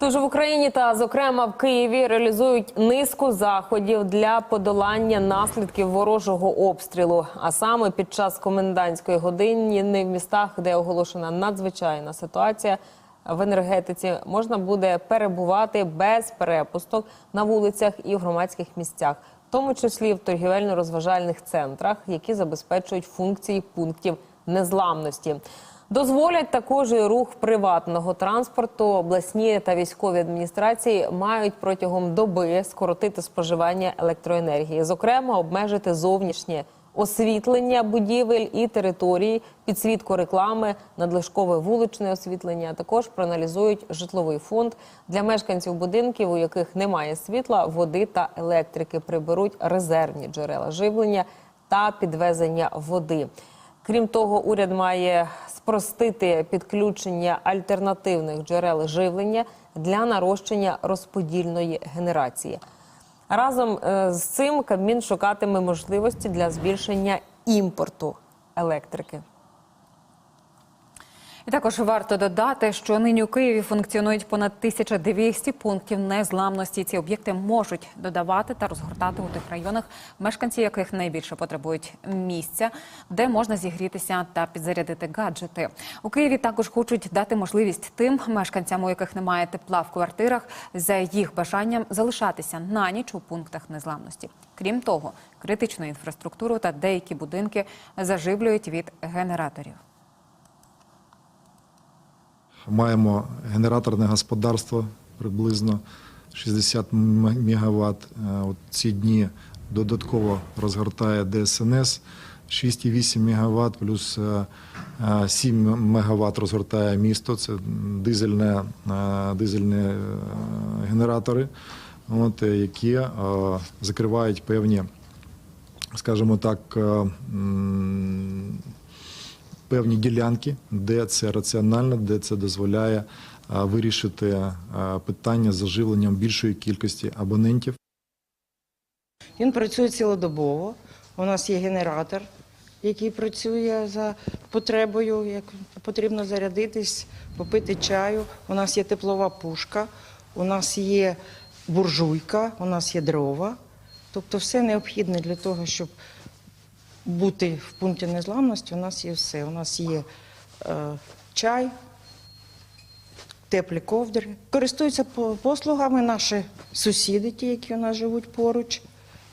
Тож в Україні та, зокрема, в Києві реалізують низку заходів для подолання наслідків ворожого обстрілу. А саме під час комендантської години в містах, де оголошена надзвичайна ситуація в енергетиці, можна буде перебувати без перепусток на вулицях і в громадських місцях, в тому числі в торгівельно-розважальних центрах, які забезпечують функції пунктів незламності. Дозволять також і рух приватного транспорту. Обласні та військові адміністрації мають протягом доби скоротити споживання електроенергії, зокрема, обмежити зовнішнє освітлення будівель і території, підсвітку реклами, надлишкове вуличне освітлення. а Також проаналізують житловий фонд для мешканців будинків, у яких немає світла, води та електрики. Приберуть резервні джерела живлення та підвезення води. Крім того, уряд має спростити підключення альтернативних джерел живлення для нарощення розподільної генерації. Разом е, з цим Кабмін шукатиме можливості для збільшення імпорту електрики. Також варто додати, що нині у Києві функціонують понад 1200 пунктів незламності. Ці об'єкти можуть додавати та розгортати у тих районах, мешканці яких найбільше потребують місця, де можна зігрітися та підзарядити гаджети. У Києві також хочуть дати можливість тим мешканцям, у яких немає тепла в квартирах, за їх бажанням залишатися на ніч у пунктах незламності. Крім того, критичну інфраструктуру та деякі будинки заживлюють від генераторів. Маємо генераторне господарство приблизно 60 м- мегаватт. Е, От ці дні додатково розгортає ДСНС 6,8 мегаватт, плюс е, е, 7 мегаватт розгортає місто. Це дизельне, е, дизельні е, генератори, от, е, які е, закривають певні, скажімо так, е, певні ділянки, де це раціонально, де це дозволяє вирішити питання з заживленням більшої кількості абонентів. Він працює цілодобово. У нас є генератор, який працює за потребою, як потрібно зарядитись, попити чаю. У нас є теплова пушка, у нас є буржуйка, у нас є дрова. Тобто все необхідне для того, щоб бути в пункті незламності, у нас є все. У нас є е, чай, теплі ковдри. Користуються послугами наші сусіди, ті, які у нас живуть поруч,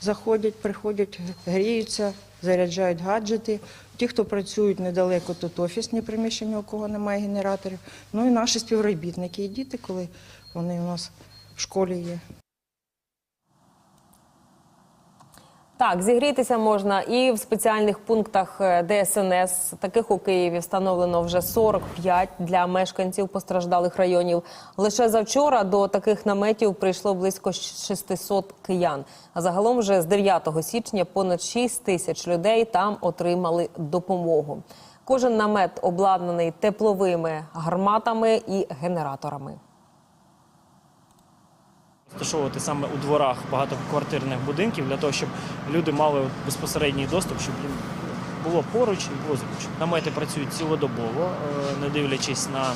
заходять, приходять, гріються, заряджають гаджети. Ті, хто працюють недалеко, тут офісні приміщення, у кого немає генераторів. Ну і наші співробітники і діти, коли вони у нас в школі є. Так, зігрітися можна і в спеціальних пунктах е, ДСНС. Таких у Києві встановлено вже 45 для мешканців постраждалих районів. Лише завчора до таких наметів прийшло близько 600 киян. А загалом вже з 9 січня понад 6 тисяч людей там отримали допомогу. Кожен намет обладнаний тепловими гарматами і генераторами. Розташовувати саме у дворах багатоквартирних будинків для того, щоб люди мали безпосередній доступ, щоб їм було поруч і було зручно. Намети працюють цілодобово, е, не дивлячись на е,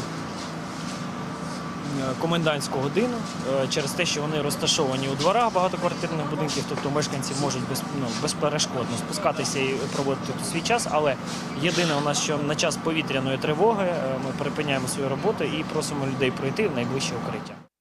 комендантську годину, е, через те, що вони розташовані у дворах багатоквартирних будинків, тобто мешканці можуть без, ну, безперешкодно спускатися і проводити свій час. Але єдине у нас, що на час повітряної тривоги ми припиняємо свою роботу і просимо людей пройти в найближче укриття.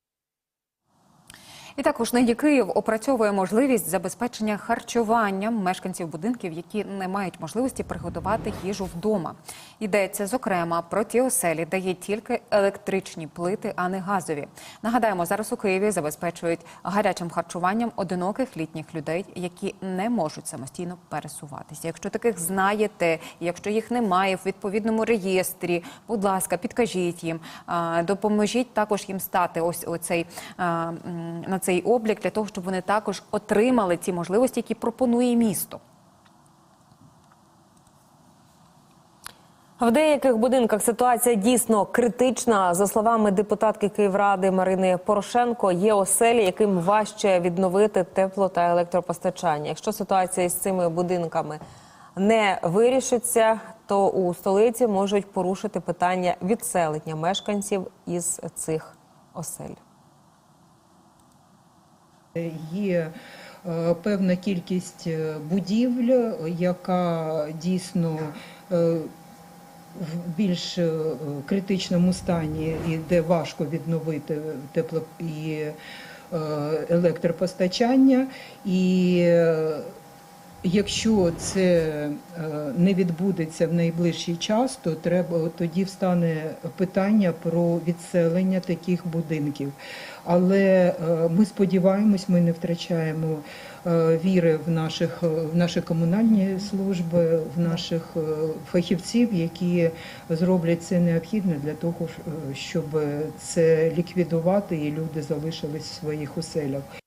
І також нині Київ опрацьовує можливість забезпечення харчуванням мешканців будинків, які не мають можливості приготувати їжу вдома. Йдеться зокрема про ті оселі, де є тільки електричні плити, а не газові. Нагадаємо, зараз у Києві забезпечують гарячим харчуванням одиноких літніх людей, які не можуть самостійно пересуватися. Якщо таких знаєте, якщо їх немає в відповідному реєстрі, будь ласка, підкажіть їм, допоможіть також їм стати ось оцей на цей облік для того, щоб вони також отримали ті можливості, які пропонує місто. В деяких будинках ситуація дійсно критична. За словами депутатки Київради Марини Порошенко, є оселі, яким важче відновити тепло та електропостачання. Якщо ситуація із цими будинками не вирішиться, то у столиці можуть порушити питання відселення мешканців із цих осель. Є е, певна кількість е, будівель, яка дійсно е, в більш критичному стані і де важко відновити тепло і електропостачання. І Якщо це е, не відбудеться в найближчий час, то треба тоді встане питання про відселення таких будинків. Але е, ми сподіваємось, ми не втрачаємо е, віри в наших в наші комунальні служби, в наших фахівців, які зроблять це необхідне для того, щоб це ліквідувати і люди залишились в своїх оселях.